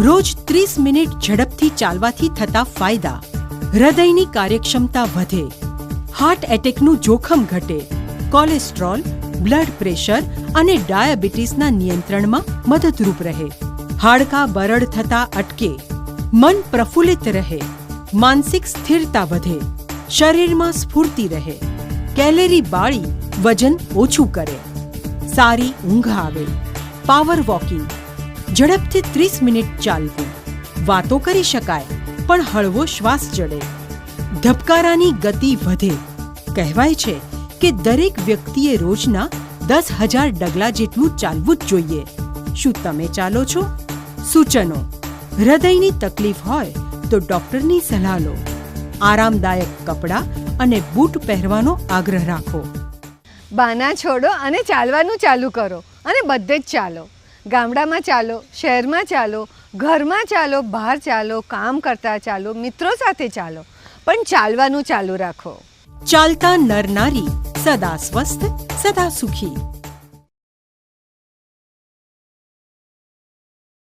રોજ ત્રીસ મિનિટ ઝડપથી ચાલવાથી થતા ફાયદા. હૃદયની કાર્યક્ષમતા વધે. હાર્ટ એટેકનું જોખમ ઘટે. કોલેસ્ટ્રોલ, બ્લડ પ્રેશર અને ડાયાબિટીસના નિયંત્રણમાં મદદરૂપ રહે. હાડકાં બરડ થતા અટકે. મન પ્રફુલ્લિત રહે. માનસિક સ્થિરતા વધે. શરીરમાં સ્ફૂર્તિ રહે. કેલેરી બાળી વજન ઓછું કરે. સારી ઊંઘ આવે. પાવર વોકિંગ ઝડપથી ત્રીસ મિનિટ ચાલવું. વાતો કરી શકાય, પણ હળવો શ્વાસ ચડે ધબકારાની ગતિ વધે. કહેવાય છે કે દરેક વ્યક્તિએ રોજના દસ હજાર ડગલા જેટલું ચાલવું જ જોઈએ. શું તમે ચાલો છો? સૂચનો. હૃદયની તકલીફ હોય તો ડોક્ટરની સલાહ લો. આરામદાયક કપડાં અને બૂટ પહેરવાનો આગ્રહ રાખો. બાના છોડો અને ચાલવાનું ચાલુ કરો અને બધે જ ચાલો. ગામડામાં ચાલો, શહેરમાં ચાલો, ઘરમાં ચાલો, બહાર ચાલો, કામ કરતા ચાલો, મિત્રો સાથે ચાલો. પણ ચાલવાનું ચાલુ રાખો. ચાલતા નરનારી સદા સ્વસ્થ, સદા સુખી.